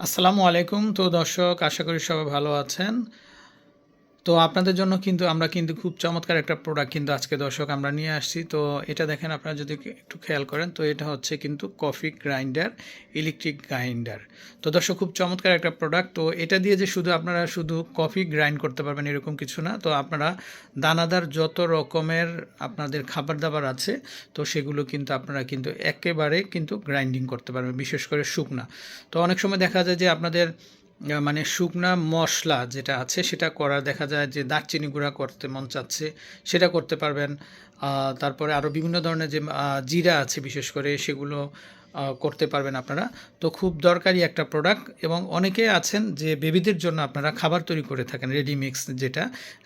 আসসালামু আলাইকুম তো দর্শক আশা করি সবাই ভালো আছেন। তো আপনাদের জন্য কিন্তু আমরা কিন্তু খুব চমৎকার একটা প্রোডাক্ট কিন্তু আজকে দর্শক আমরা নিয়ে আসছি। তো এটা দেখেন আপনারা যদি একটু খেয়াল করেন, তো এটা হচ্ছে কিন্তু কফি গ্রাইন্ডার ইলেকট্রিক গ্রাইন্ডার তো দর্শক, খুব চমৎকার একটা প্রোডাক্ট তো এটা দিয়ে যে শুধু আপনারা শুধু কফি গ্রাইন্ড করতে পারবেন এরকম কিছু না, তো আপনারা দানাদার যত রকমের আপনাদের খাবার দাবার আছে, তো সেগুলো কিন্তু আপনারা কিন্তু একেবারে কিন্তু গ্রাইন্ডিং করতে পারবেন, বিশেষ করে শুকনা। তো অনেক সময় দেখা যায় যে আপনাদের মানে শুকনা মশলা যেটা আছে, সেটা করা দেখা যায় যে দারচিনি গুঁড়া করতে মন চাচ্ছে, সেটা করতে পারবেন। তারপরে আরও বিভিন্ন ধরনের যে জিরা আছে বিশেষ করে, সেগুলো করতে পারবেন আপনারা। তো খুব দরকারি একটা প্রোডাক্ট এবং অনেকে আছেন যে বেবিদের জন্য আপনারা খাবার তৈরি করে থাকেন রেডি মিক্স যেটা,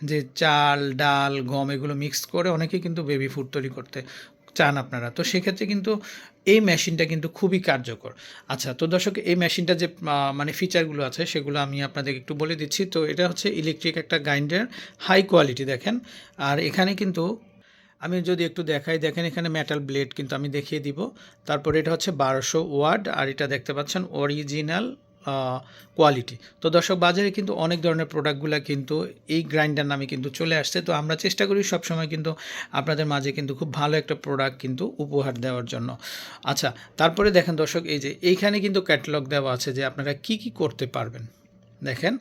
যে চাল, ডাল, গম এগুলো মিক্স করে অনেকে কিন্তু বেবি ফুড তৈরি করতে চান আপনারা। তো সেক্ষেত্রে কিন্তু এই মেশিনটা কিন্তু খুবই কার্যকর। আচ্ছা তো দর্শক, এই মেশিনটা যে মানে ফিচারগুলো আছে, সেগুলো আমি আপনাদের একটু বলে দিচ্ছি। তো এটা হচ্ছে ইলেকট্রিক একটা গ্রাইন্ডার হাই কোয়ালিটি দেখেন। আর এখানে কিন্তু আমি যদি একটু দেখাই, দেখেন এখানে মেটাল ব্লেড কিন্তু আমি দেখিয়ে দিব। তারপরে এটা হচ্ছে বারোশো ওয়ার্ড আর এটা দেখতে পাচ্ছেন অরিজিনাল কোয়ালিটি তো দর্শক, বাজারে কিন্তু অনেক ধরনের প্রোডাক্টগুলো কিন্তু এই গ্রাইন্ডার নামে কিন্তু চলে আসছে। তো আমরা চেষ্টা করি সবসময় কিন্তু আপনাদের মাঝে কিন্তু খুব ভালো একটা প্রোডাক্ট কিন্তু উপহার দেওয়ার জন্য। আচ্ছা তারপরে দেখেন দর্শক, এই যে এইখানে কিন্তু ক্যাটালগ দেওয়া আছে যে আপনারা কি কি করতে পারবেন। দেখেন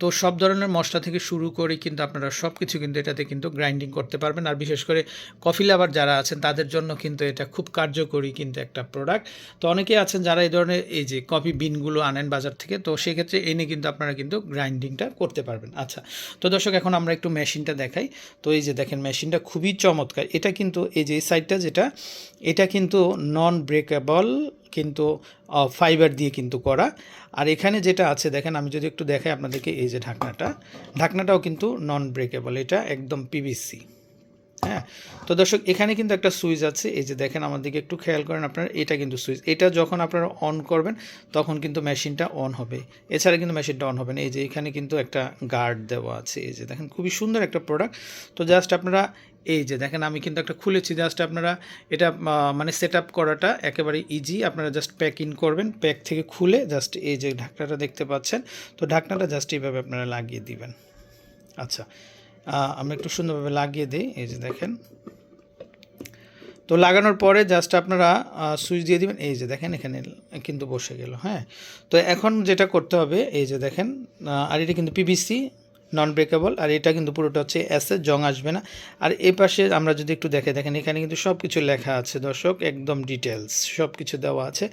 তো সব ধরনের মশলা থেকে শুরু করে কিন্তু আপনারা সব কিছু কিন্তু এটাতে কিন্তু গ্রাইন্ডিং করতে পারবেন। আর বিশেষ করে কফি লাভার যারা আছেন, তাদের জন্য কিন্তু এটা খুব কার্যকরী কিন্তু একটা প্রোডাক্ট তো অনেকে আছেন যারা এই ধরনের এই যে কফি বিনগুলো আনেন বাজার থেকে, তো সেক্ষেত্রে এনে কিন্তু আপনারা কিন্তু গ্রাইন্ডিংটা করতে পারবেন। আচ্ছা তো দর্শক, এখন আমরা একটু মেশিনটা দেখাই। তো এই যে দেখেন মেশিনটা খুবই চমৎকার। এটা কিন্তু এই যে সাইডটা যেটা, এটা কিন্তু নন ব্রেকেবল কিন্তু ফাইবার দিয়ে কিন্তু করা। আর এখানে যেটা আছে, দেখেন, আমি যদি একটু দেখাই আপনাদেরকে, এই যে ঢাকনাটা। ঢাকনাটাও কিন্তু নন ব্রেকেবল এটা একদম পিভিসি হ্যাঁ? তো দর্শক, এখানে কিন্তু একটা সুইচ আছে। এই যে দেখেন, আমার দিকে একটু খেয়াল করেন আপনারা, এটা কিন্তু সুইচ। এটা যখন আপনারা অন করবেন, তখন কিন্তু মেশিনটা অন হবে। এছাড়া কিন্তু মেশিনটা অন হবে না। এই যে এখানে কিন্তু একটা গার্ড দেওয়া আছে। এই যে দেখেন, খুবই সুন্দর একটা প্রোডাক্ট তো জাস্ট আপনারা, এই যে দেখেন, আমি কিন্তু একটা খুলেছি। জাস্ট আপনারা এটা মানে সেট করাটা একেবারে ইজি আপনারা জাস্ট প্যাক ইন করবেন। প্যাক থেকে খুলে জাস্ট এই যে ঢাকনাটা দেখতে পাচ্ছেন। তো ঢাকনাটা জাস্ট এইভাবে আপনারা লাগিয়ে দিবেন। আচ্ছা। আমরা একটু সুন্দরভাবে লাগিয়ে দিই, এই যে দেখেন। তো লাগানোর পরে জাস্ট আপনারা সুইচ দিয়ে দিবেন, এই যে দেখেন, এখানে কিন্তু বসে গেল হ্যাঁ। তো এখন যেটা করতে হবে, এই যে দেখেন আর এটা কিন্তু পিভিসি নন ব্রেকেবল আর এটা কিন্তু পুরোটা হচ্ছে এসে জং আসবে না। আর এই পাশে আমরা যদি একটু দেখে, দেখেন, এখানে কিন্তু সব কিছু লেখা আছে দর্শক, একদম ডিটেলস সব কিছু দেওয়া আছে।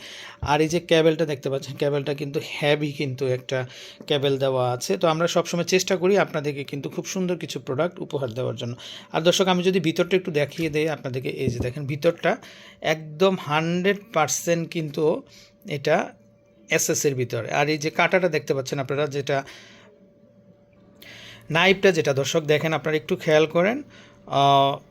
আর এই যে ক্যাবেলটা দেখতে পাচ্ছেন ক্যাবেলটা কিন্তু হ্যাভি কিন্তু একটা ক্যাবেল দেওয়া আছে। তো আমরা সবসময় চেষ্টা করি আপনাদেরকে কিন্তু খুব সুন্দর কিছু প্রোডাক্ট উপহার দেওয়ার জন্য। আর দর্শক, আমি যদি ভিতরটা একটু দেখিয়ে দেই আপনাদেরকে, এই যে দেখেন, ভিতরটা একদম হান্ড্রেড পারসেন্ট কিন্তু এটা এসএসের ভিতরে। আর এই যে কাঁটাটা দেখতে পাচ্ছেন আপনারা, যেটা নাইফটা যেটা দর্শক দেখেন আপনারা একটু খেয়াল করেন।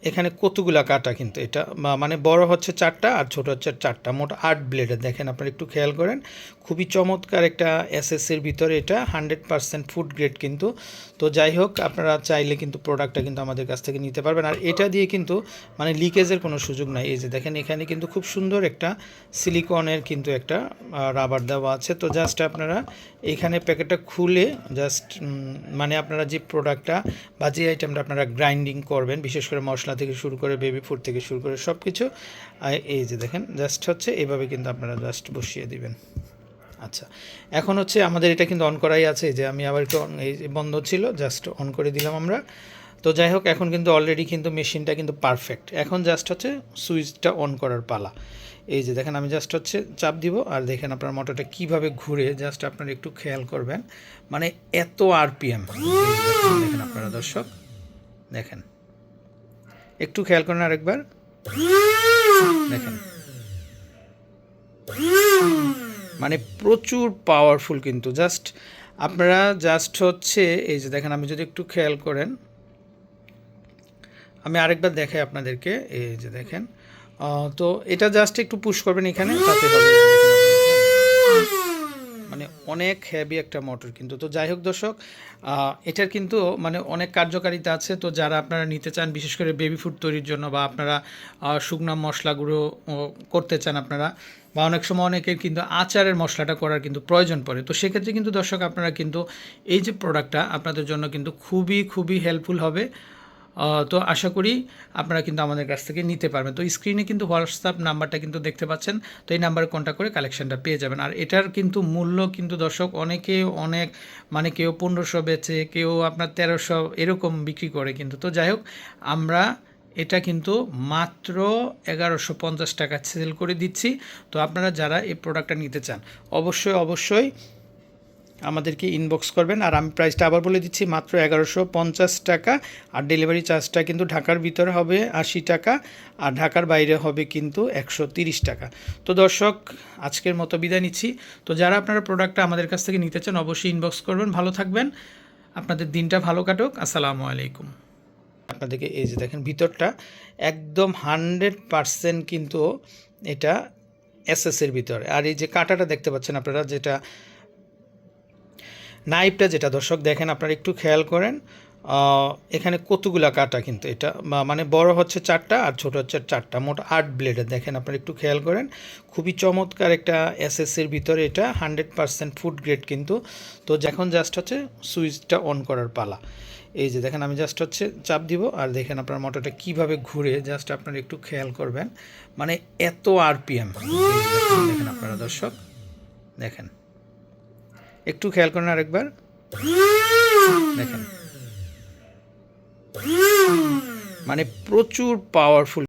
এখানে কতগুলা কাটা কিন্তু এটা? মানে বড় হচ্ছে চারটা আর ছোট হচ্ছে চারটা। মোট আট ব্লেডের দেখেন আপনারা একটু খেয়াল করেন, খুবই চমৎকার একটা এসএসসির ভিতরে এটা হান্ড্রেড পারসেন্ট ফুড গ্রেড কিন্তু। তো যাই হোক, আপনারা চাইলে কিন্তু প্রোডাক্টটা কিন্তু আমাদের কাছ থেকে নিতে পারবেন। আর এটা দিয়ে কিন্তু মানে লিকেজের কোনো সুযোগ নাই। এই যে দেখেন, এখানে কিন্তু খুব সুন্দর একটা সিলিকনের কিন্তু একটা রাবার দেওয়া আছে। তো জাস্ট আপনারা এখানে প্যাকেটটা খুলে জাস্ট মানে আপনারা যে প্রোডাক্টটা বা যে আইটেমটা আপনারা গ্রাইন্ডিং করবেন বিশেষ করে মশলা থেকে শুরু করে বেবি ফুড থেকে শুরু করে সব কিছু এই যে দেখেন জাস্ট হচ্ছে এইভাবে কিন্তু আপনারা জাস্ট বসিয়ে দিবেন। আচ্ছা এখন হচ্ছে আমাদের এটা কিন্তু অন করাই আছে, যে আমি আবার একটু এই বন্ধ ছিল জাস্ট অন করে দিলাম আমরা। তো যাই হোক, এখন কিন্তু অলরেডি কিন্তু মেশিনটা কিন্তু পারফেক্ট এখন জাস্ট হচ্ছে সুইচটা অন করার পালা। এই যে দেখেন, আমি জাস্ট হচ্ছে চাপ দিব, আর দেখেন আপনার মোটরটা কীভাবে ঘুরে জাস্ট আপনারা একটু খেয়াল করবেন। মানে এত আরপিএম দেখেন আপনারা দর্শক, দেখেন। একটু খেয়াল করেন আরেকবার। দেখেন। মানে প্রচুর পাওয়ারফুল কিন্তু। জাস্ট আপনারা জাস্ট হচ্ছে, এই যে দেখেন, আমি যদি একটু খেয়াল করেন, আমি আরেকবার দেখাই আপনাদেরকে। এই যে দেখেন তো এটা জাস্ট একটু পুশ করবেন এখানে, তাতে হবে। মানে অনেক হেভি একটা মোটর কিন্তু। তো যাই হোক দর্শক এটার কিন্তু মানে অনেক কার্যকারিতা আছে। তো যারা আপনারা নিতে চান, বিশেষ করে বেবি ফুড তৈরির জন্য বা আপনারা শুকনা মশলাগুলো করতে চান আপনারা, বা অনেক সময় অনেকের কিন্তু আচারের মশলাটা করার কিন্তু প্রয়োজন পড়ে। তো সেক্ষেত্রে কিন্তু দর্শক, আপনারা কিন্তু এই যে প্রোডাক্টটা আপনাদের জন্য কিন্তু খুবই খুবই হেল্পফুল হবে। তো আশা করি আপনারা কিন্তু আমাদের কাছ থেকে নিতে পারবেন। তো স্ক্রিনে কিন্তু হোয়াটসঅ্যাপ নাম্বারটা কিন্তু দেখতে পাচ্ছেন, তো এই নাম্বারে কন্ট্যাক্ট করে কালেকশনটা পেয়ে যাবেন। আর এটার কিন্তু মূল্য কিন্তু দর্শক অনেকে অনেক মানে কেউ পনেরোশো বেচে, কেউ আপনার তেরোশো এরকম বিক্রি করে কিন্তু। তো যাই হোক, আমরা এটা কিন্তু মাত্র এগারোশো পঞ্চাশ টাকা সেল করে দিচ্ছি। তো আপনারা যারা এই প্রোডাক্টটা নিতে চান, অবশ্যই অবশ্যই আমাদেরকে ইনবক্স করবেন। আর আমি প্রাইসটা আবার বলে দিচ্ছি, মাত্র এগারোশো পঞ্চাশ টাকা। আর ডেলিভারি চার্জটা কিন্তু ঢাকার ভিতরে হবে আশি টাকা, আর ঢাকার বাইরে হবে কিন্তু একশো তিরিশ টাকা। তো দর্শক, আজকের মতো বিদায় নিচ্ছি। তো যারা আপনারা প্রোডাক্টটা আমাদের কাছ থেকে নিতে চান, অবশ্যই ইনবক্স করবেন। ভালো থাকবেন। আপনাদের দিনটা ভালো কাটুক। আসসালামু আলাইকুম। আপনাদেরকে এই যে দেখেন ভিতরটা, একদম হান্ড্রেড পারসেন্ট কিন্তু এটা এসএসের ভিতরে। আর এই যে কাটাটা দেখতে পাচ্ছেন আপনারা, যেটা নাইফটা যেটা, দর্শক দেখেন, আপনারা একটু খেয়াল করেন এখানে কতগুলা কাটা কিন্তু এটা মানে বড় হচ্ছে চারটা আর ছোট হচ্ছে চারটা, মোট আট ব্লেডের দেখেন, আপনারা একটু খেয়াল করেন, খুবই চমৎকার একটা এসএসসির ভিতরে এটা হান্ড্রেড পারসেন্ট ফুড গ্রেড কিন্তু। তো যখন জাস্ট হচ্ছে সুইচটা অন করার পালা। এই যে দেখেন, আমি জাস্ট হচ্ছে চাপ দিব, আর দেখেন আপনার মোটরটা কীভাবে ঘুরে জাস্ট আপনারা একটু খেয়াল করবেন। মানে এত আরপিএম দেখেন আপনারা, দর্শক, দেখেন। একটু খেয়াল করেন আরেকবার দেখেন। মানে প্রচুর পাওয়ারফুল